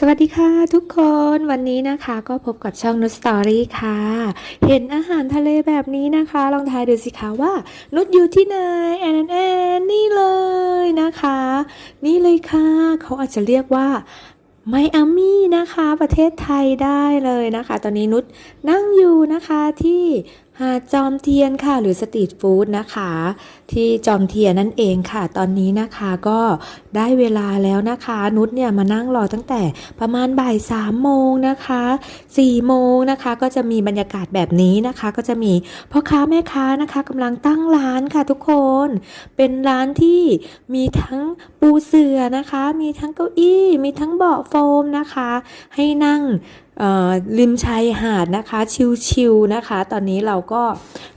สวัสดีค่ะทุกคนวันนี้นะคะก็พบกับช่องนุชสตอรี่ค่ะ เห็นอาหารทะเลแบบนี้นะคะ ลองทายดูสิคะว่า นุชอยู่ที่ไหนแอนแอนแอนนี่เลยนะคะ นี่เลยค่ะ เขาอาจจะเรียกว่าไมอามี่นะคะ ประเทศไทยได้เลยนะคะ ตอนนี้นุชนั่งอยู่นะคะที่ หาดจอมเทียนค่ะหรือสตรีทฟู้ดนะคะ ที่จอมเทียนนั่นเองค่ะ ตอนนี้นะคะก็ได้เวลาแล้วนะคะ นุชเนี่ยมานั่งรอตั้งแต่ประมาณบ่ายสามโมงนะคะสี่โมงนะคะก็จะมีบรรยากาศแบบนี้นะคะ ก็จะมีพ่อค้าแม่ค้านะคะกำลังตั้งร้านค่ะทุกคน เป็นร้านที่มีทั้งปูเสื่อนะคะ มีทั้งเก้าอี้ มีทั้งเบาะโฟมนะคะ ให้นั่ง ริมชายหาดนะคะชิลๆนะคะ ตอนนี้เราก็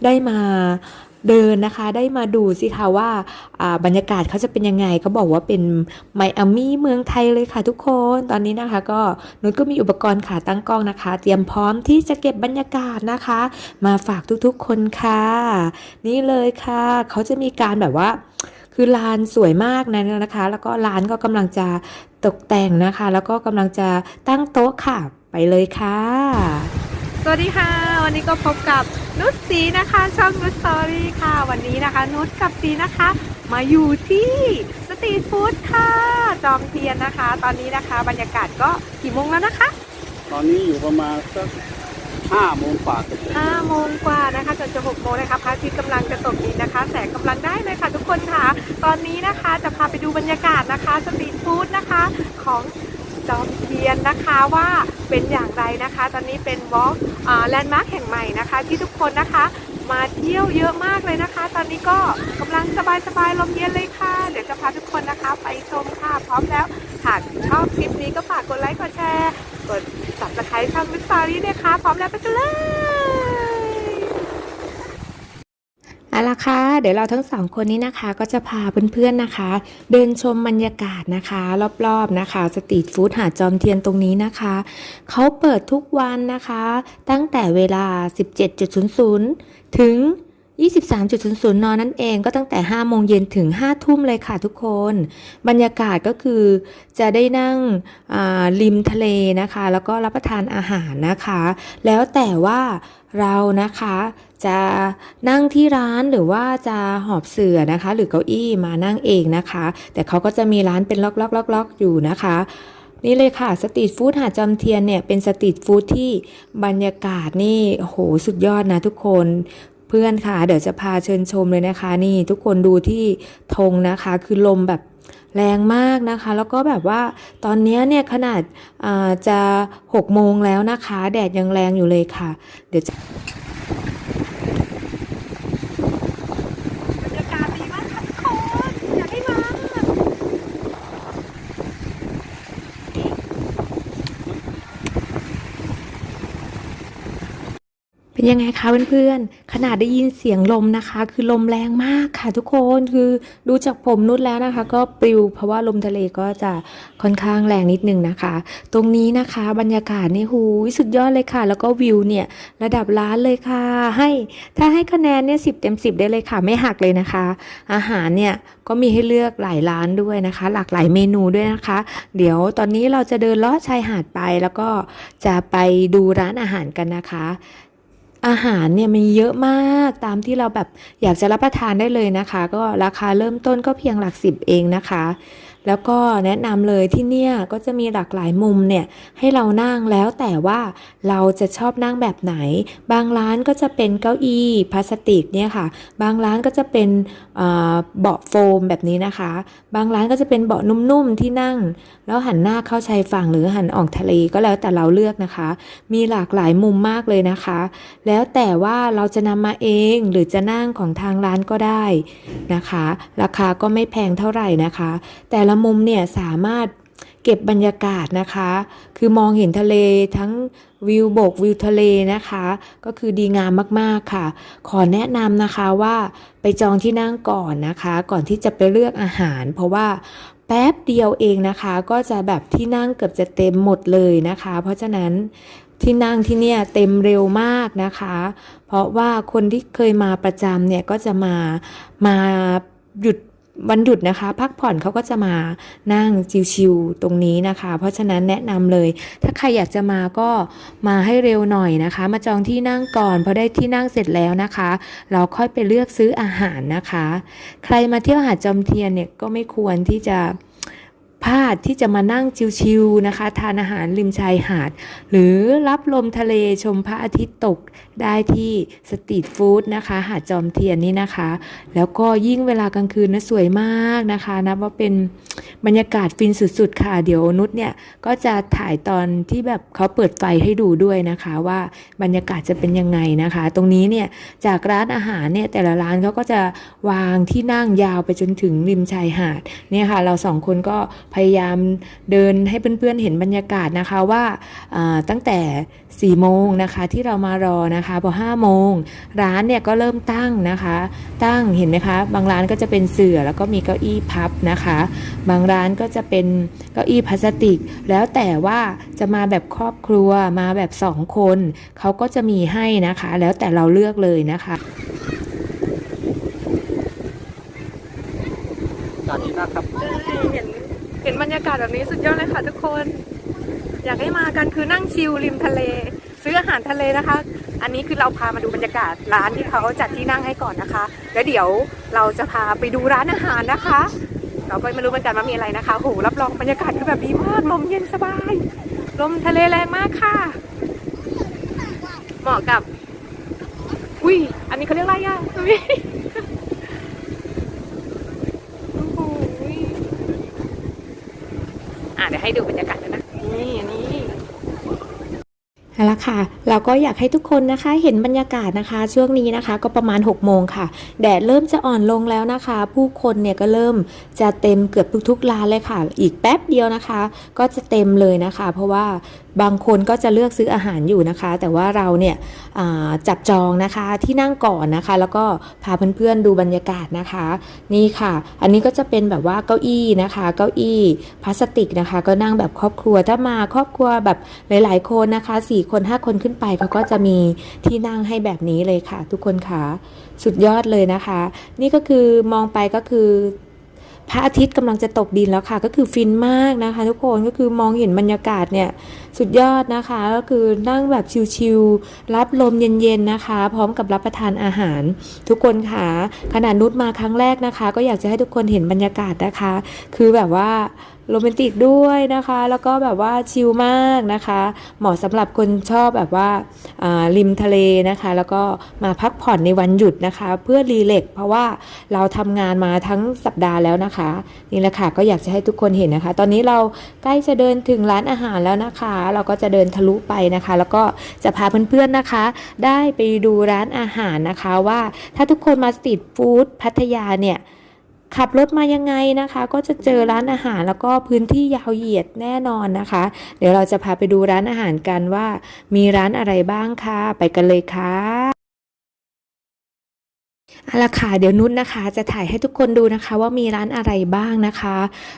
ได้มาเดินนะคะได้มาดูสิคะว่าบรรยากาศเขาจะเป็นยังไงเขาบอกว่าเป็นไมอามี่เมืองไทยเลยค่ะทุกคนตอนนี้นะคะ ก็นุชก็มีอุปกรณ์ขาตั้งกล้องนะคะ เตรียมพร้อมที่จะเก็บบรรยากาศนะคะ มาฝากทุกๆคนค่ะ นี่เลยค่ะเขาจะมีการแบบว่า คือลานสวยมากนะนะคะ แล้วก็ร้านก็กำลังจะตกแต่งนะคะ แล้วก็กำลังจะตั้งโต๊ะค่ะ ไปเลยค่ะ สวัสดีค่ะ วันนี้ก็พบกับนุชสีนะคะช่องนุชสตอรี่ค่ะ วันนี้นะคะนุชกับสีนะคะ มาอยู่ที่สตรีทฟู้ดค่ะ จอมเทียนนะคะ ตอนนี้นะคะบรรยากาศก็กี่โมงแล้วนะคะ ตอนนี้อยู่ประมาณสักห้าโมงกว่า5โมงกว่านะคะจนจะ6โมงนะคะพระอาทิตย์กำลังจะตกดินนะคะ แสงกำลังได้เลยค่ะทุกคนค่ะ ตอนนี้นะคะจะพาไปดูบรรยากาศนะคะสตรีทฟู้ดนะคะของ จอมเทียนนะคะว่าเป็นอย่างไรนะคะ ตอนนี้เป็นวอล์กแลนด์มาร์คแห่งใหม่นะคะ ที่ทุกคนนะคะมาเที่ยวเยอะมากเลยนะคะ ตอนนี้ก็กำลังสบายๆลมเย็นเลยค่ะ เดี๋ยวจะพาทุกคนนะคะ ไปชมค่ะพร้อมแล้วหากชอบคลิปนี้ก็ฝากกดไลค์กดแชร์ กด subscribe ช่องวิสตอรี่นะคะพร้อมแล้วไปกันเลย เอาละค่ะเดี๋ยวเราทั้งสองคนนี้นะคะ ก็จะพาเพื่อนๆนะคะ เดินชมบรรยากาศนะคะ รอบๆนะคะ สตรีทฟู้ดหาดจอมเทียนตรงนี้นะคะเขาเปิดทุกวันนะคะ ตั้งแต่เวลา 17.00 ถึง 23.00 น นั่นเองก็ตั้งแต่ 5 โมงเย็นถึง 5 ทุ่มเลยค่ะทุกคน บรรยากาศก็คือจะได้นั่งริมทะเลนะคะ แล้วก็รับประทานอาหารนะคะ แล้วแต่ว่าเรานะคะจะนั่งที่ร้านหรือว่าจะหอบเสื่อนะคะ หรือเก้าอี้มานั่งเองนะคะ แต่เขาก็จะมีร้านเป็นล็อกๆๆอยู่นะคะนี่เลยค่ะสตรีทฟู้ดหาดจอมเทียนเนี่ยเป็นสตรีทฟู้ดที่บรรยากาศนี่โหสุดยอดนะทุกคน เพื่อนค่ะ เดี๋ยวจะพาเชิญชมเลยนะคะ นี่ทุกคนดูที่ธงนะคะ คือลมแบบแรงมากนะคะ แล้วก็แบบว่าตอนนี้เนี่ยขนาดาจะ6โมงแล้วนะคะ แดดยังแรงอยู่เลยค่ะ เดี๋ยวจะบรรยากาศดีมากค่ะทุกคนอยากให้มา เป็นยังไงคะเพื่อนๆ ขนาดได้ยินเสียงลมนะคะ คือลมแรงมากค่ะทุกคนคือดูจากผมนุชแล้วนะคะ ก็ปลิวเพราะว่าลมทะเลก็จะค่อนข้างแรงนิดนึงนะคะ ตรงนี้นะคะบรรยากาศนี่หูสุดยอดเลยค่ะ แล้วก็วิวเนี่ยระดับล้านเลยค่ะ ให้ถ้าให้คะแนนเนี่ยสิบเต็มสิบได้เลยค่ะ ไม่หักเลยนะคะ อาหารเนี่ยก็มีให้เลือกหลายร้านด้วยนะคะ หลากหลายเมนูด้วยนะคะ เดี๋ยวตอนนี้เราจะเดินลอดชายหาดไปแล้วก็จะไปดูร้านอาหารกันนะคะ อาหารเนี่ยมีเยอะมากตามที่เราแบบอยากจะรับประทานได้เลยนะคะ ก็ราคาเริ่มต้นก็เพียงหลักสิบเองนะคะ แล้วก็แนะนำเลยที่เนี่ยก็จะมีหลากหลายมุมเนี่ยให้เรานั่งแล้วแต่ว่าเราจะชอบนั่งแบบไหน บางร้านก็จะเป็นเก้าอี้พลาสติกเนี่ยค่ะ บางร้านก็จะเป็นเบาะโฟมแบบนี้นะคะ บางร้านก็จะเป็นเบาะนุ่มๆที่นั่ง แล้วหันหน้าเข้าชายฝั่งหรือหันออกทะเลก็แล้วแต่เราเลือกนะคะ มีหลากหลายมุมมากเลยนะคะแล้แล้วแต่ว่าเราจะนำมาเองหรือจะนั่งของทางร้านก็ได้นะคะ ราคาก็ไม่แพงเท่าไหร่นะคะ แต่ละมุมเนี่ยสามารถเก็บบรรยากาศนะคะ คือมองเห็นทะเลทั้งวิวบกวิวทะเลนะคะ ก็คือดีงามมากๆค่ะ ขอแนะนำนะคะว่าไปจองที่นั่งก่อนนะคะ ก่อนที่จะไปเลือกอาหาร เพราะว่าแป๊บเดียวเองนะคะ ก็จะแบบที่นั่งเกือบจะเต็มหมดเลยนะคะ เพราะฉะนั้น ที่นั่งที่เนี่ยเต็มเร็วมากนะคะ เพราะว่าคนที่เคยมาประจำเนี่ยก็จะมามาหยุดวันหยุดนะคะ พักผ่อนเขาก็จะมานั่งชิวๆตรงนี้นะคะ เพราะฉะนั้นแนะนำเลย ถ้าใครอยากจะมาก็มาให้เร็วหน่อยนะคะ มาจองที่นั่งก่อนพอได้ที่นั่งเสร็จแล้วนะคะ เราค่อยไปเลือกซื้ออาหารนะคะ ใครมาเที่ยวหาดจอมเทียนเนี่ยก็ไม่ควรที่จะ พลาดที่จะมานั่งชิวๆนะคะ ทานอาหารริมชายหาด หรือรับลมทะเลชมพระอาทิตย์ตกได้ที่สตรีทฟู้ดนะคะ หาดจอมเทียนนี่นะคะ แล้วก็ยิ่งเวลากลางคืนนะสวยมากนะคะนับว่าเป็น บรรยากาศฟินสุดๆค่ะ เดี๋ยวนุชเนี่ยก็จะถ่ายตอนที่แบบเขาเปิดไฟให้ดูด้วยนะคะว่าบรรยากาศจะเป็นยังไงนะคะ ตรงนี้เนี่ยจากร้านอาหารเนี่ยแต่ละร้านเขาก็จะวางที่นั่งยาวไปจนถึงริมชายหาดเนี่ยค่ะ เราสองคนก็พยายามเดินให้เพื่อนๆเห็นบรรยากาศนะคะว่าตั้งแต่ 4โมงนะคะที่เรามารอนะคะพอ5โมงร้านเนี่ยก็เริ่มตั้งนะคะ ตั้งเห็นไหมคะ บางร้านก็จะเป็นเสื่อแล้วก็มีเก้าอี้พับนะคะ บางร้านก็จะเป็นเก้าอี้พลาสติก แล้วแต่ว่าจะมาแบบครอบครัวมาแบบสองคนเขาก็จะมีให้นะคะ แล้วแต่เราเลือกเลยนะคะอากาศดีมากครับเห็นเห็นบรรยากาศแบบนี้สุดยอดเลยค่ะทุกคน อยากให้มากันคือนั่งชิลริมทะเล ซื้ออาหารทะเลนะคะ อันนี้คือเราพามาดูบรรยากาศร้านที่เขาจัดที่นั่งให้ก่อนนะคะ แล้วเดี๋ยวเราจะพาไปดูร้านอาหารนะคะ เราก็ไม่รู้เหมือนกันว่ามีอะไรนะคะโหรับรองบรรยากาศคือแบบดีมากลมเย็นสบาย ลมทะเลแรงมากค่ะ เหมาะกับ อุ้ยอันนี้เขาเรียกอะไรอะอะเดี๋ยวให้ดูบรรยากาศกันนะนี่อันนี้ เอาละค่ะ เราก็อยากให้ทุกคนนะคะ เห็นบรรยากาศนะคะ ช่วงนี้นะคะ ก็ประมาณ6โมงค่ะ แดดเริ่มจะอ่อนลงแล้วนะคะ ผู้คนเนี่ยก็เริ่มจะเต็มเกือบทุกๆร้านเลยค่ะ อีกแป๊บเดียวนะคะ ก็จะเต็มเลยนะคะ เพราะว่าบางคนก็จะเลือกซื้ออาหารอยู่นะคะ แต่ว่าเราเนี่ยจับจองนะคะที่นั่งก่อนนะคะ แล้วก็พาเพื่อนๆดูบรรยากาศนะคะ นี่ค่ะ อันนี้ก็จะเป็นแบบว่าเก้าอี้นะคะ เก้าอี้พลาสติกนะคะ ก็นั่งแบบครอบครัวถ้ามาครอบครัวแบบหลาย ๆ คนนะคะ4คน 5 คนขึ้นไปเขาก็จะมีที่นั่งให้แบบนี้เลยค่ะ ทุกคนค่ะสุดยอดเลยนะคะ นี่ก็คือมองไปก็คือพระอาทิตย์กำลังจะตกดินแล้วค่ะ ก็คือฟินมากนะคะ ทุกคนก็คือมองเห็นบรรยากาศเนี่ย สุดยอดนะคะ ก็คือนั่งแบบชิลๆรับลมเย็นๆนะคะ พร้อมกับรับประทานอาหาร ทุกคนค่ะขนาดนุชมาครั้งแรกนะคะ ก็อยากจะให้ทุกคนเห็นบรรยากาศนะคะ คือแบบว่าโรแมนติกด้วยนะคะ แล้วก็แบบว่าชิลมากนะคะ เหมาะสำหรับคนชอบแบบว่าริมทะเลนะคะ แล้วก็มาพักผ่อนในวันหยุดนะคะ เพื่อรีเล็กเพราะว่าเราทำงานมาทั้งสัปดาห์แล้วนะคะ นี่แหละค่ะก็อยากจะให้ทุกคนเห็นนะคะ ตอนนี้เราใกล้จะเดินถึงร้านอาหารแล้วนะคะเราก็จะเดินทะลุไปนะคะ แล้วก็จะพาเพื่อนๆนะคะ ได้ไปดูร้านอาหารนะคะว่าถ้าทุกคนมาสตรีทฟู้ดพัทยาเนี่ยขับรถมายังไงนะคะ ก็จะเจอร้านอาหารแล้วก็พื้นที่ยาวเหยียดแน่นอนนะคะ เดี๋ยวเราจะพาไปดูร้านอาหารกันว่า มีร้านอะไรบ้างค่ะ ไปกันเลยค่ะ เอาละค่ะเดี๋ยวนุชนะคะจะถ่ายให้ทุกคนดูนะคะว่ามีร้านอะไรบ้างนะคะ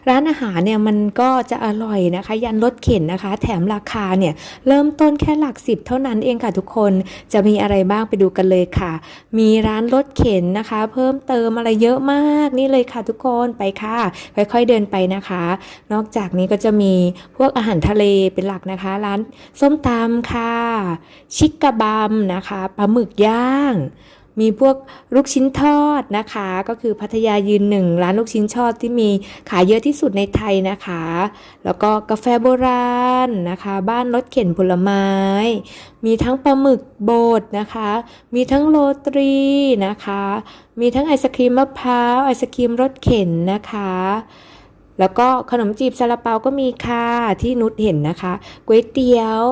ร้านอาหารเนี่ยมันก็จะอร่อยนะคะ ยันรถเข็นนะคะ แถมราคาเนี่ยเริ่มต้นแค่หลักสิบเท่านั้นเองค่ะทุกคนจะมีอะไรบ้างไปดูกันเลยค่ะ มีร้านรถเข็นนะคะ เพิ่มเติมอะไรเยอะมากนี่เลยค่ะทุกคนไปค่ะ ค่อยๆเดินไปนะคะ นอกจากนี้ก็จะมีพวกอาหารทะเลเป็นหลักนะคะ ร้านส้มตำค่ะ ชิคกะบัมนะคะปลาหมึกย่าง มีพวกลูกชิ้นทอดนะคะ ก็คือพัทยายืนหนึ่งร้านลูกชิ้นทอดที่มีขายเยอะที่สุดในไทยนะคะ แล้วก็กาแฟโบราณนะคะ บ้านรถเข็นผลไม้ มีทั้งปลาหมึกบดนะคะ มีทั้งโรตรีนะคะ มีทั้งไอศครีมมะพร้าวไอศครีมรถเข็นนะคะ แล้วก็ขนมจีบซาลาเปาก็มีค่ะที่นุชเห็นนะคะก๋วยเตี๋ยว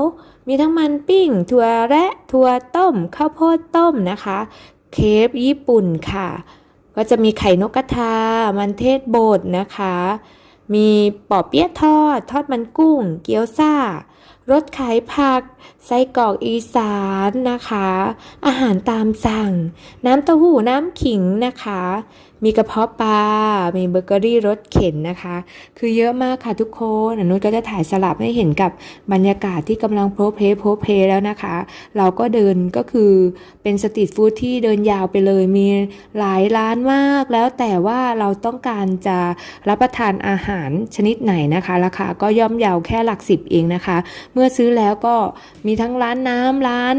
มีทั้งมันปิ้ง ถั่วแระถั่วต้ม ข้าวโพดต้มนะคะ เคฟญี่ปุ่นค่ะ ก็จะมีไข่นกกระทา มันเทศบดนะคะ มีปอเปี๊ยะทอด ทอดมันกุ้ง เกี๊ยวซ่ารถขายผัก ไส้กรอกอีสานนะคะ อาหารตามสั่ง น้ำเต้าหู้น้ำขิงนะคะ มีกระเพาะปลา มีเบเกอรี่รถเข็นนะคะ คือเยอะมากค่ะทุกคนอนุชก็จะถ่ายสลับให้เห็นกับบรรยากาศที่กำลังโพลเพลโพลเพลแล้วนะคะ เราก็เดินก็คือเป็นสตรีทฟู้ดที่เดินยาวไปเลย มีหลายร้านมาก แล้วแต่ว่าเราต้องการจะรับประทานอาหารชนิดไหนนะคะ ราคาก็ย่อมเยาวแค่หลักสิบเองนะคะ เมื่อซื้อแล้วก็มีทั้งร้านน้ำร้าน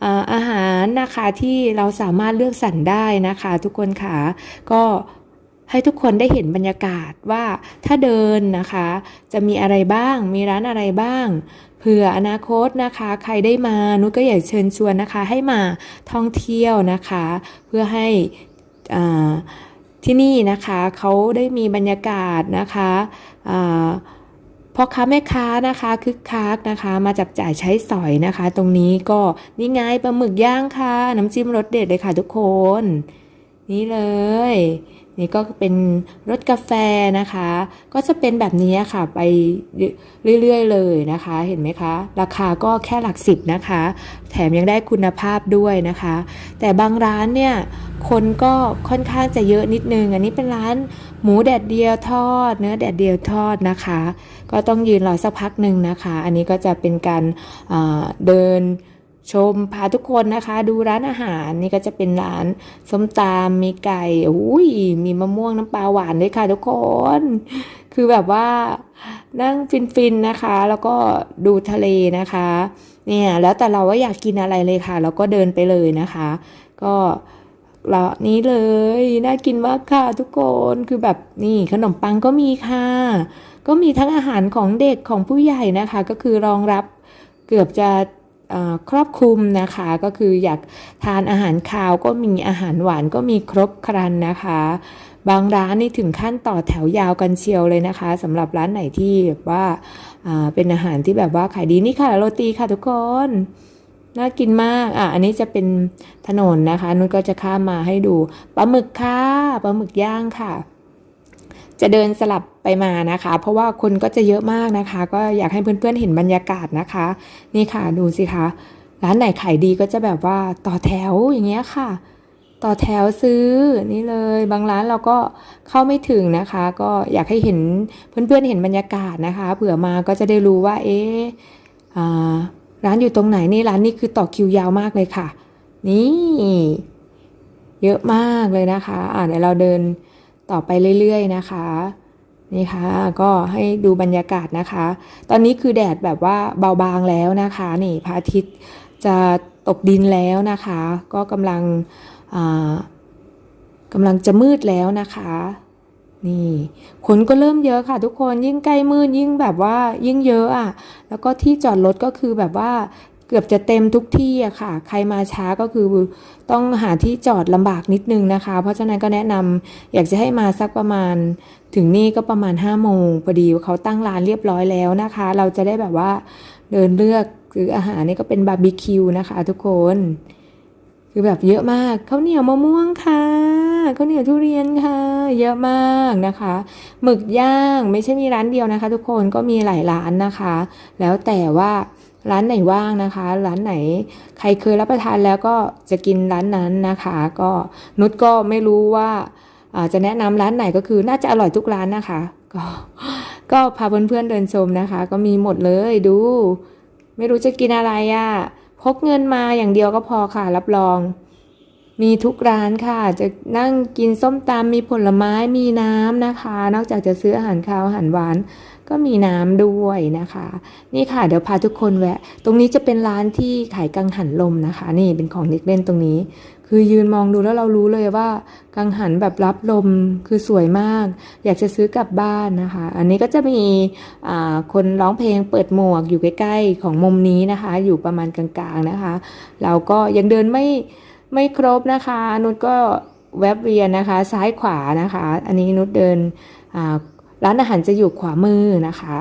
เอ่ออาหารนะคะที่เราสามารถเลือกสรรได้นะคะ ทุกคนค่ะก็ให้ทุกคนได้เห็นบรรยากาศว่าถ้าเดินนะคะ จะมีอะไรบ้าง มีร้านอะไรบ้างเผื่ออนาคตนะคะ ใครได้มานุชก็อยากเชิญชวนนะคะ ให้มาท่องเที่ยวนะคะ เพื่อให้อ่าที่นี่นะคะเขาได้มีบรรยากาศนะคะพ่อค้าแม่ค้านะคะคึกคักนะคะ มาจับจ่ายใช้สอยนะคะ ตรงนี้ก็นี่ไงปลาหมึกย่างค่ะ น้ำจิ้มรสเด็ดเลยค่ะทุกคน นี่เลย นี่ก็เป็นรสกาแฟนะคะ ก็จะเป็นแบบนี้ค่ะไปเรื่อยๆเลยนะคะ เห็นไหมคะ ราคาก็แค่หลักสิบนะคะ แถมยังได้คุณภาพด้วยนะคะ แต่บางร้านเนี่ยคนก็ค่อนข้างจะเยอะนิดนึง อันนี้เป็นร้านหมูแดดเดียวทอด เนื้อแดดเดียวทอดนะคะ ก็ต้องยืนรอสักพักหนึ่งนะคะ อันนี้ก็จะเป็นการเดิน ชมพาทุกคนนะคะ ดูร้านอาหารนี่ก็จะเป็นร้านส้มตำมีไก่อุ้ยมีมะม่วงน้ำปลาหวานด้วยค่ะทุกคน คือแบบว่านั่งฟินๆนะคะ แล้วก็ดูทะเลนะคะ เนี่ยแล้วแต่เราว่าอยากกินอะไรเลยค่ะเราก็เดินไปเลยนะคะ ก็เรานี้เลยน่ากินมากค่ะทุกคนคือแบบนี่ขนมปังก็มีค่ะ ก็มีทั้งอาหารของเด็กของผู้ใหญ่นะคะ ก็คือรองรับเกือบจะ ครอบคลุมนะคะก็คืออยากทานอาหารคาวก็มีอาหารหวานก็มีครบครันนะคะ บางร้านนี่ถึงขั้นต่อแถวยาวกันเชียวเลยนะคะสำหรับร้านไหนที่แบบว่าอ่าเป็นอาหารที่แบบว่าขายดีนี่ค่ะโรตีค่ะทุกคนน่ากินมาก อะ อันนี้จะเป็นถนนนะคะ นุชก็จะข้ามมาให้ดู ปลาหมึกค่ะ ปลาหมึกย่างค่ะ จะเดินสลับไปมานะคะ เพราะว่าคนก็จะเยอะมากนะคะ ก็อยากให้เพื่อนๆเห็นบรรยากาศนะคะ นี่ค่ะดูสิคะร้านไหนขายดีก็จะแบบว่าต่อแถวอย่างเงี้ยค่ะ ต่อแถวซื้อนี่เลย บางร้านเราก็เข้าไม่ถึงนะคะ ก็อยากให้เห็นเพื่อนๆเห็นบรรยากาศนะคะเผื่อมาก็จะได้รู้ว่า เอ๊ะร้านอยู่ตรงไหนนี่ร้านนี้คือต่อคิวยาวมากเลยค่ะ นี่ เยอะมากเลยนะคะ อ่าเดี๋ยวเราเดิน ต่อไปเรื่อยๆนะคะนี่ค่ะก็ให้ดูบรรยากาศนะคะ ตอนนี้คือแดดแบบว่าเบาบางแล้วนะคะนี่พระอาทิตย์จะตกดินแล้วนะคะ ก็กำลังกำลังจะมืดแล้วนะคะนี่คนก็เริ่มเยอะค่ะทุกคนยิ่งใกล้มืดยิ่งแบบว่ายิ่งเยอะอะแล้วก็ที่จอดรถก็คือแบบว่า กือบจะเต็มทุกที่อะค่ะ ใครมาช้าก็คือต้องหาที่จอดลำบากนิดนึงนะคะ เพราะฉะนั้นก็แนะนำอยากจะให้มาสักประมาณ ถึงนี่ก็ประมาณ5้าโมงพอดีเขาตั้งร้านเรียบร้อยแล้วนะคะ เราจะได้แบบว่าเดินเลือกซื้ออาหารนี่ก็เป็นบาร์บีคิวนะคะ ทุกคนคือแบบเยอะมากข้าวเหนียวมะม่วงค่ะข้าวเหนียวทุเรียนค่ะ เยอะมากนะคะหมึกย่างไม่ใช่มีร้านเดียวนะคะ ทุกคนก็มีหลายร้านนะคะ แล้วแต่ว่า ร้านไหนว่างนะคะ ร้านไหนใครเคยรับประทานแล้วก็จะกินร้านนั้นนะคะ ก็นุชก็ไม่รู้ว่าจะแนะนำร้านไหนก็คือน่าจะอร่อยทุกร้านนะคะ ก็ก็พาเพื่อนๆเดินชมนะคะ ก็มีหมดเลยดู ไม่รู้จะกินอะไรอะ่ะพกเงินมาอย่างเดียวก็พอค่ะรับรอง มีทุกร้านค่ะ จะนั่งกินส้มตำมีผลไม้มีน้ำนะคะ นอกจากจะซื้ออาหารคาวอาหารหวานก็มีน้ำด้วยนะคะ นี่ค่ะเดี๋ยวพาทุกคนแวะ ตรงนี้จะเป็นร้านที่ขายกังหันลมนะคะ นี่เป็นของเด็กเล่นตรงนี้ คือยืนมองดูแล้วเรารู้เลยว่า กังหันแบบรับลมคือสวยมาก อยากจะซื้อกลับบ้านนะคะ อันนี้ก็จะมีคนร้องเพลงเปิดหมวกอยู่ใกล้ๆของมุมนี้นะคะ อยู่ประมาณกลางๆนะคะ เราก็ยังเดินไม่ ไม่ครบนะคะ นุชก็แวบเวียนนะคะ ซ้ายขวานะคะ อันนี้นุชเดินร้านอาหารจะอยู่ขวามือนะคะ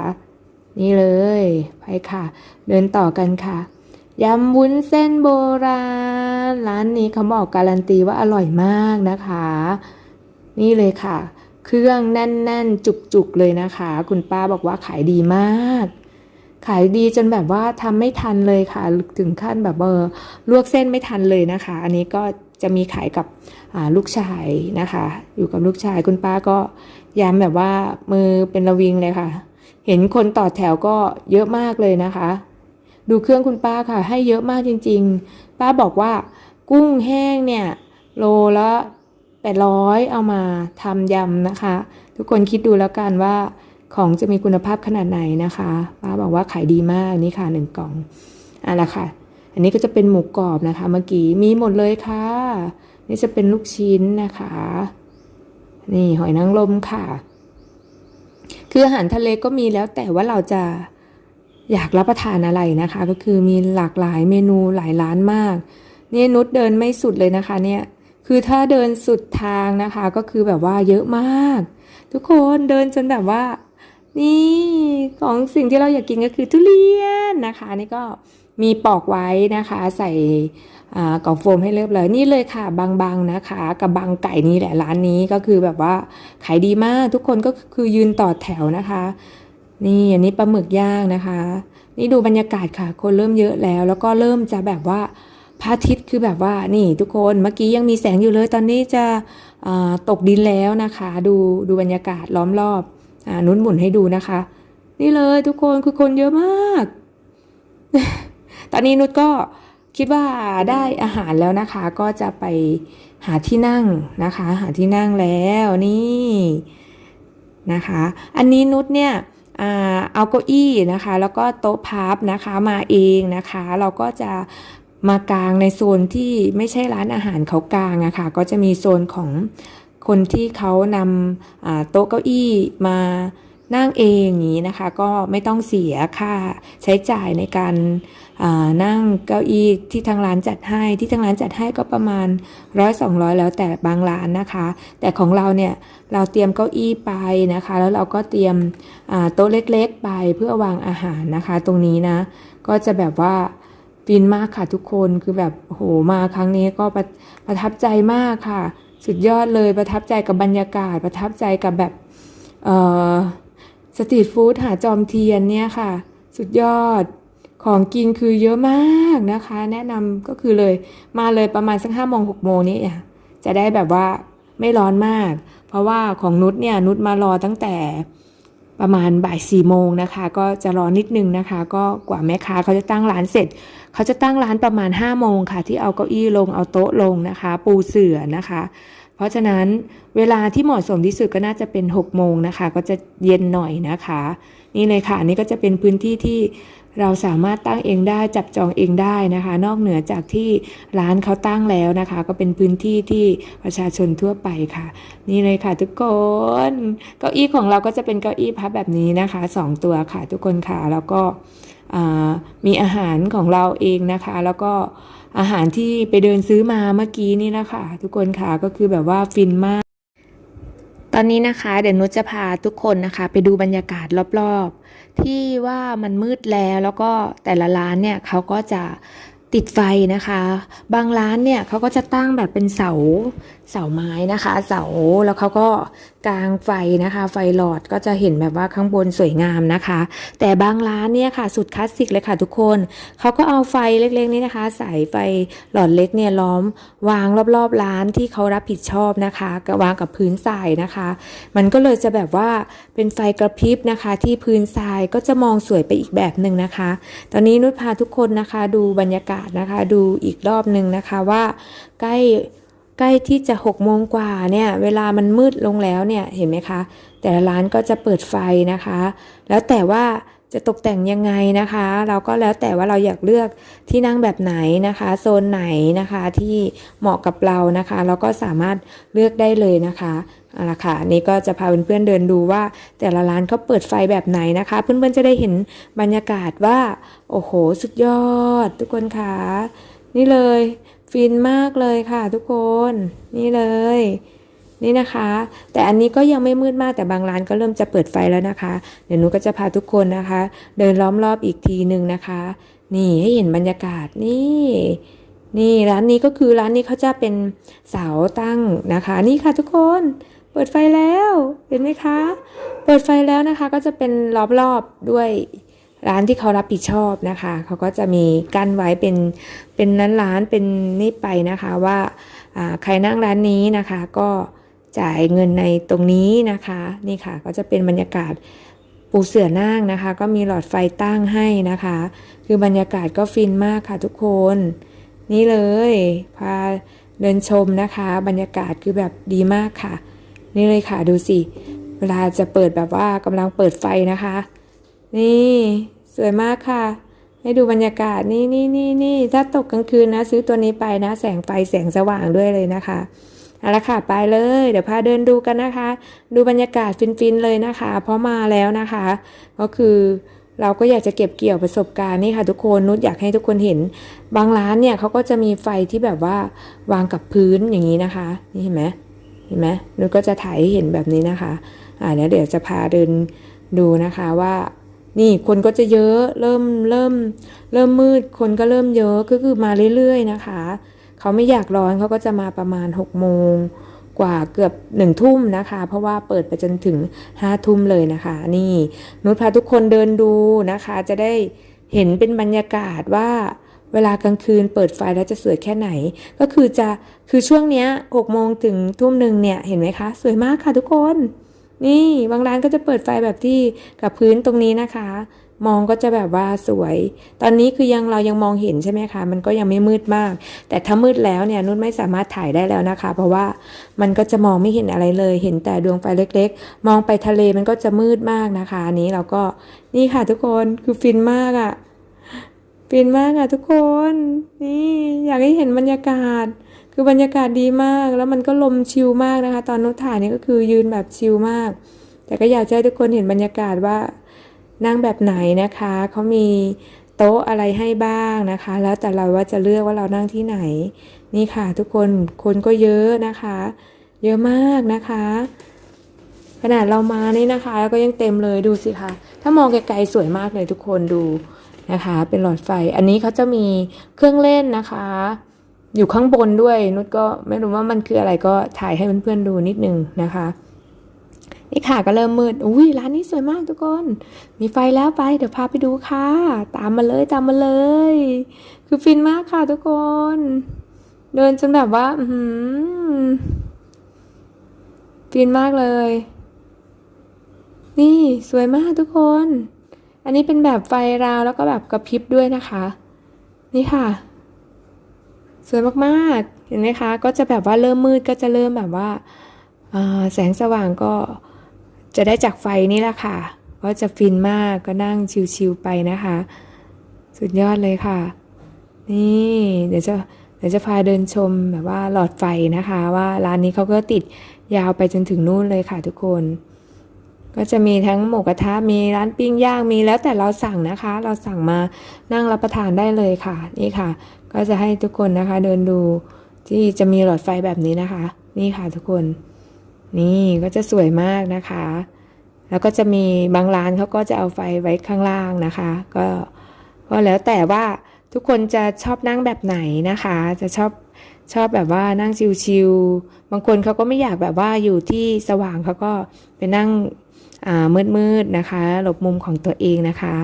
นี่เลยไปค่ะ เดินต่อกันค่ะยำวุ้นเส้นโบราณ ร้านนี้เขาบอกการันตีว่าอร่อยมากนะคะ นี่เลยค่ะ เครื่องแน่น ๆ จุก ๆ เลยนะคะ คุณป้าบอกว่าขายดีมาก ขายดีจนแบบว่าทำไม่ทันเลยค่ะ ถึงขั้นแบบเออลวกเส้นไม่ทันเลยนะคะ อันนี้ก็จะมีขายกับลูกชายนะคะ อยู่กับลูกชายคุณป้าก็ย้ำแบบว่ามือเป็นระวิงเลยค่ะ เห็นคนต่อแถวก็เยอะมากเลยนะคะ ดูเครื่องคุณป้าค่ะ ให้เยอะมากจริง ๆ ป้าบอกว่ากุ้งแห้งเนี่ยโลละแปดร้อยเอามาทำยำนะคะ ทุกคนคิดดูแล้วกันว่า ของจะมีคุณภาพขนาดไหนนะคะป้าบอกว่าขายดีมากนี่ค่ะหนึ่งกล่องอะละค่ะ อันนี้ก็จะเป็นหมูกรอบนะคะเมื่อกี้มีหมดเลยค่ะ นี่จะเป็นลูกชิ้นนะคะ นี่หอยนางรมค่ะ คืออาหารทะเลก็มีแล้วแต่ว่าเราจะอยากรับประทานอะไรนะคะ ก็คือมีหลากหลายเมนูหลายร้านมาก นี่นุชเดินไม่สุดเลยนะคะเนี่ยคือถ้าเดินสุดทางนะคะก็คือแบบว่าเยอะมาก ทุกคนเดินจนแบบว่า นี่ของสิ่งที่เราอยากกินก็คือทุเรียนนะคะนี่ก็มีปอกไว้นะคะ ใส่กล่องโฟมให้เรียบร้อยนี่เลยค่ะบางๆนะคะ กับบางไก่นี่แหละร้านนี้ก็คือแบบว่าขายดีมากทุกคนก็คือยืนต่อแถวนะคะ นี่อันนี้ปลาหมึกย่างนะคะ นี่ดูบรรยากาศค่ะ คนเริ่มเยอะแล้ว แล้วก็เริ่มจะแบบว่าพระอาทิตย์คือแบบว่านี่ทุกคนเมื่อกี้ยังมีแสงอยู่เลย ตอนนี้จะตกดินแล้วนะคะ ดูดูบรรยากาศล้อมรอบ อ่านุ้นหมุนให้ดูนะคะ นี่เลยทุกคนคือคนเยอะมาก ตอนนี้นุชก็คิดว่าได้อาหารแล้วนะคะ ก็จะไปหาที่นั่งนะคะ หาที่นั่งแล้วนี่นะคะ อันนี้นุชเนี่ยเอาเก้าอี้นะคะ แล้วก็โต๊ะพับนะคะมาเองนะคะ เราก็จะมากลางในโซนที่ไม่ใช่ร้านอาหารเขากลางอะคะ่ะก็จะมีโซนของ คนที่เขานำโต๊ะเก้าอี้มานั่งเองอย่างนี้นะคะ ก็ไม่ต้องเสียค่าใช้จ่ายในการนั่งเก้าอี้ที่ทางร้านจัดให้ที่ทางร้านจัดให้ก็ประมาณร้อยสองร้อยแล้วแต่บางร้านนะคะ แต่ของเราเนี่ยเราเตรียมเก้าอี้ไปนะคะ แล้วเราก็เตรียมโต๊ะเล็กๆไปเพื่อวางอาหารนะคะ ตรงนี้นะ ก็จะแบบว่าฟินมากค่ะทุกคนคือแบบโหมาครั้งนี้ก็ประประทับใจมากค่ะ สุดยอดเลยประทับใจกับบรรยากาศ ประทับใจกับแบบเอ่อสตรีทฟู้ดหาจอมเทียนเนี่ยค่ะ สุดยอดของกินคือเยอะมากนะคะ แนะนำก็คือเลยมาเลยประมาณสักห้าโมงหกโมงนี้จะได้แบบว่าไม่ร้อนมาก เพราะว่าของนุชเนี่ยนุชมารอตั้งแต่ ประมาณบ่ายสี่โมงนะคะ ก็จะรอนิดนึงนะคะ ก็กว่าแม่ค้าเขาจะตั้งร้านเสร็จ เขาจะตั้งร้านประมาณ5้าโมงค่ะ ที่เอาเก้าอี้ลงเอาโต๊ะลงนะคะ ปูเสื่อนะคะ ราะฉะนั้นเวลาที่เหมาะสมที่สุดก็น่าจะเป็น 6 โมงนะคะ ก็จะเย็นหน่อยนะคะ นี่เลยค่ะ นี่ก็จะเป็นพื้นที่ที่เราสามารถตั้งเองได้จับจองเองได้นะคะ นอกเหนือจากที่ร้านเขาตั้งแล้วนะคะ ก็เป็นพื้นที่ที่ประชาชนทั่วไปค่ะ นี่เลยค่ะทุกคนเก้าอี้ของเราก็จะเป็นเก้าอี้พับแบบนี้นะคะสองตัวค่ะ ทุกคนค่ะแล้วก็มีอาหารของเราเองนะคะ แล้วก็ อาหารที่ไปเดินซื้อมาเมื่อกี้นี่นะคะทุกคนค่ะก็คือแบบว่าฟินมาก ตอนนี้นะคะเดี๋ยวนุชจะพาทุกคนนะคะ ไปดูบรรยากาศรอบๆ ที่ว่ามันมืดแล้วแล้วก็แต่ละร้านเนี่ยเขาก็จะติดไฟนะคะ บางร้านเนี่ยเขาก็จะตั้งแบบเป็นเสา เสาไม้นะคะ เสาแล้วเขาก็กางไฟนะคะ ไฟหลอดก็จะเห็นแบบว่าข้างบนสวยงามนะคะ แต่บางร้านเนี่ยค่ะสุดคลาสสิกเลยค่ะทุกคนเขาก็เอาไฟเล็กๆนี้นะคะ สายไฟหลอดเล็กเนี่ยล้อมวางรอบๆร้านที่เขารับผิดชอบนะคะก็วางกับพื้นทรายนะคะ มันก็เลยจะแบบว่าเป็นไฟกระพริบนะคะ ที่พื้นทรายก็จะมองสวยไปอีกแบบหนึ่งนะคะ ตอนนี้นุชพาทุกคนนะคะ ดูบรรยากาศนะคะ ดูอีกรอบหนึ่งนะคะว่าใกล้ ใกล้ที่จะหกโมงกว่าเนี่ยเวลามันมืดลงแล้วเนี่ยเห็นไหมคะ แต่ละร้านก็จะเปิดไฟนะคะ แล้วแต่ว่าจะตกแต่งยังไงนะคะ เราก็แล้วแต่ว่าเราอยากเลือกที่นั่งแบบไหนนะคะ โซนไหนนะคะที่เหมาะกับเรานะคะ เราก็สามารถเลือกได้เลยนะคะเอาละค่ะนนี่ก็จะพาเพื่อนๆเดินดูว่า แต่ละร้านเขาเปิดไฟแบบไหนนะคะ เพื่อนๆจะได้เห็นบรรยากาศว่า โอ้โห สุดยอด ทุกคนค่ะนี่เลย ฟินมากเลยค่ะทุกคนนี่เลย นี่นะคะ แต่อันนี้ก็ยังไม่มืดมากแต่บางร้านก็เริ่มจะเปิดไฟแล้วนะคะ เดี๋ยวหนูก็จะพาทุกคนนะคะ เดินล้อมรอบอีกทีหนึ่งนะคะ นี่ให้เห็นบรรยากาศนี่นี่ร้านนี้ก็คือร้านนี้เขาจะเป็นเสาตั้งนะคะ นี่ค่ะทุกคนเปิดไฟแล้วเห็นไหมคะ เปิดไฟแล้วนะคะก็จะเป็นล้อมรอบด้วย ร้านที่เขารับผิดชอบนะคะ เขาก็จะมีกั้นไว้เป็นเป็นร้านๆเป็นนี่ไปนะคะว่าใครนั่งร้านนี้นะคะ ก็จ่ายเงินในตรงนี้นะคะนี่ค่ะ ก็จะเป็นบรรยากาศปูเสื่อนั่งนะคะ ก็มีหลอดไฟตั้งให้นะคะ คือบรรยากาศก็ฟินมากค่ะทุกคน นี่เลยพาเดินชมนะคะ บรรยากาศคือแบบดีมากค่ะ นี่เลยค่ะดูสิ เวลาจะเปิดแบบว่ากำลังเปิดไฟนะคะ นี่ สวยมากค่ะ ให้ดูบรรยากาศนี่นี่นี่นี่ถ้าตกกลางคืนนะ ซื้อตัวนี้ไปนะ แสงไฟแสงสว่างด้วยเลยนะคะเอาละค่ะไปเลย เดี๋ยวพาเดินดูกันนะคะ ดูบรรยากาศฟินๆเลยนะคะ เพราะมาแล้วนะคะ ก็คือเราก็อยากจะเก็บเกี่ยวประสบการณ์นี่ค่ะทุกคนนุชอยากให้ทุกคนเห็น บางร้านเนี่ยเขาก็จะมีไฟที่แบบว่าวางกับพื้นอย่างนี้นะคะ นี่เห็นไหมเห็นไหมนุชก็จะถ่ายให้เห็นแบบนี้นะคะ อ่าเดี๋ยวเดี๋ยวจะพาเดินดูนะคะว่า นี่คนก็จะเยอะเริ่มเริ่มเริ่มมืดคนก็เริ่มเยอะก็คือมาเรื่อยๆนะคะเขาไม่อยากร้อนเขาก็จะมาประมาณ6โมงกว่าเกือบหนึ่งทุ่มนะคะ เพราะว่าเปิดไปจนถึงห้าทุ่มเลยนะคะ นี่นุชพาทุกคนเดินดูนะคะ จะได้เห็นเป็นบรรยากาศว่าเวลากลางคืนเปิดไฟแล้วจะสวยแค่ไหน ก็คือจะคือช่วงเนี้ยหกโมงถึงทุ่มหนึ่งเนี่ยเห็นไหมคะ สวยมากค่ะทุกคน นี่บางร้านก็จะเปิดไฟแบบที่กับพื้นตรงนี้นะคะ มองก็จะแบบว่าสวย ตอนนี้คือยังเรายังมองเห็นใช่ไหมคะ มันก็ยังไม่มืดมาก แต่ถ้ามืดแล้วเนี่ยนุ่นไม่สามารถถ่ายได้แล้วนะคะ เพราะว่ามันก็จะมองไม่เห็นอะไรเลย เห็นแต่ดวงไฟเล็ก ๆ มองไปทะเลมันก็จะมืดมากนะคะ อันนี้เราก็นี่ค่ะทุกคนคือฟินมากอะ่ะฟินมากอะ่ะทุกคน นี่อยากให้เห็นบรรยากาศ คือบรรยากาศดีมากแล้วมันก็ลมชิลมากนะคะ ตอนนุถ่ายนี่ก็คือยืนแบบชิลมาก แต่ก็อยากจะให้ทุกคนเห็นบรรยากาศว่านั่งแบบไหนนะคะเขามีโต๊ะอะไรให้บ้างนะคะ แล้วแต่เราว่าจะเลือกว่าเรานั่งที่ไหน นี่ค่ะทุกคนคนก็เยอะนะคะ เยอะมากนะคะ ขนาดเรามานี่นะคะแล้วก็ยังเต็มเลยดูสิคะถ้ามองไกลๆสวยมากเลยทุกคนดูนะคะ เป็นหลอดไฟอันนี้เขาจะมีเครื่องเล่นนะคะ อยู่ข้างบนด้วย นุชก็ไม่รู้ว่ามันคืออะไรก็ถ่ายให้เพื่อนๆดูนิดนึงนะคะ นี่ค่ะก็เริ่มมืด อุ้ยร้านนี้สวยมากทุกคน มีไฟแล้วไป เดี๋ยวพาไปดูค่ะ ตามมาเลยตามมาเลย คือฟินมากค่ะทุกคน เดินจนแบบว่า อืฟินมากเลย นี่สวยมากทุกคน อันนี้เป็นแบบไฟราวแล้วก็แบบกระพริบด้วยนะคะ นี่ค่ะ สวยมากๆ เห็นไหมคะ ก็จะแบบว่าเริ่มมืดก็จะเริ่มแบบว่าาแสงสว่างก็จะได้จากไฟนี่แหละค่ะ ก็จะฟินมากก็นั่งชิวๆไปนะคะ สุดยอดเลยค่ะ นี่เดี๋ยวจะเดี๋ยวจะพาเดินชมแบบว่าหลอดไฟนะคะ ว่าร้านนี้เขาก็ติดยาวไปจนถึงนู่นเลยค่ะทุกคน ก็จะมีทั้งหมูกระทะมีร้านปิ้งย่างมีแล้วแต่เราสั่งนะคะ เราสั่งมานั่งรับประทานได้เลยค่ะ นี่ค่ะ ก็จะให้ทุกคนนะคะ เดินดูที่จะมีหลอดไฟแบบนี้นะคะ นี่ค่ะทุกคน นี่ก็จะสวยมากนะคะ แล้วก็จะมีบางร้านเขาก็จะเอาไฟไว้ข้างล่างนะคะ ก็ก็แล้วแต่ว่าทุกคนจะชอบนั่งแบบไหนนะคะ จะชอบ ชอบแบบว่านั่งชิวๆบางคนเขาก็ไม่อยากแบบว่าอยู่ที่สว่างเขาก็ไปนั่งมืดๆนะคะ หลบมุมของตัวเองนะคะ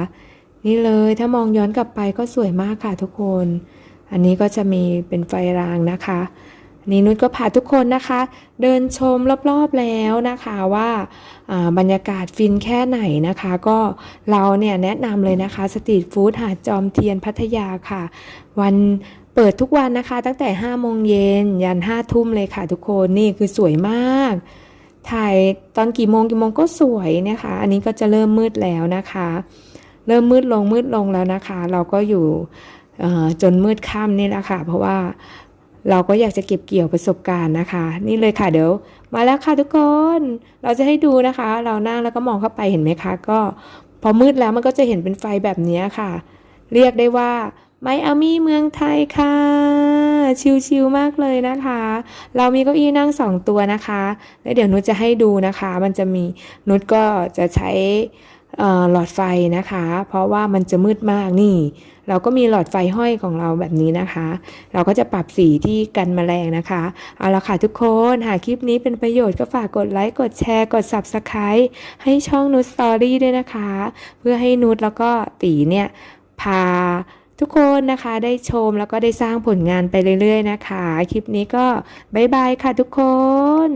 นี่เลยถ้ามองย้อนกลับไปก็สวยมากค่ะทุกคน อันนี้ก็จะมีเป็นไฟรางนะคะนนี้นุชก็พาทุกคนนะคะ เดินชมรอบๆแล้วนะคะว่าอ่าบรรยากาศฟินแค่ไหนนะคะ ก็เราเนี่ยแนะนำเลยนะคะสตรีทฟู้ดหาดจอมเทียนพัทยาค่ะ วัน เปิดทุกวันนะคะ ตั้งแต่5โมงเย็นยัน5ทุ่มเลยค่ะทุกคนนี่คือสวยมาก ถ่ายตอนกี่โมงกี่โมงก็สวยนะคะ อันนี้ก็จะเริ่มมืดแล้วนะคะ เริ่มมืดลงมืดลงแล้วนะคะ เราก็อยู่จนมืดค่ำนี่แหละค่ะ เพราะว่าเราก็อยากจะเก็บเกี่ยวประสบการณ์นะคะ นี่เลยค่ะเดี๋ยว มาแล้วค่ะทุกคน เราจะให้ดูนะคะ เรานั่งแล้วก็มองเข้าไปเห็นไหมคะ ก็พอมืดแล้วมันก็จะเห็นเป็นไฟแบบนี้ค่ะ เรียกได้ว่า ไมอามี่เมืองไทยค่ะ ชิลๆมากเลยนะคะ เรามีเก้าอี้นั่งสองตัวนะคะ แล้วเดี๋ยวนุชจะให้ดูนะคะ มันจะมีนุชก็จะใช้หลอดไฟนะคะ เพราะว่ามันจะมืดมากนี่ เราก็มีหลอดไฟห้อยของเราแบบนี้นะคะ เราก็จะปรับสีที่กันแมลงนะคะเอาละค่ะทุกคนหากคลิปนี้เป็นประโยชน์ก็ฝากกดไลค์กดแชร์กด Subscribe ให้ช่องนุชสตอรี่ด้วยนะคะ เพื่อให้นุชแล้วก็ตีเนี่ยพา ทุกคนนะคะได้ชมแล้วก็ได้สร้างผลงานไปเรื่อย ๆ นะคะ คลิปนี้ก็บ๊ายบายค่ะทุกคน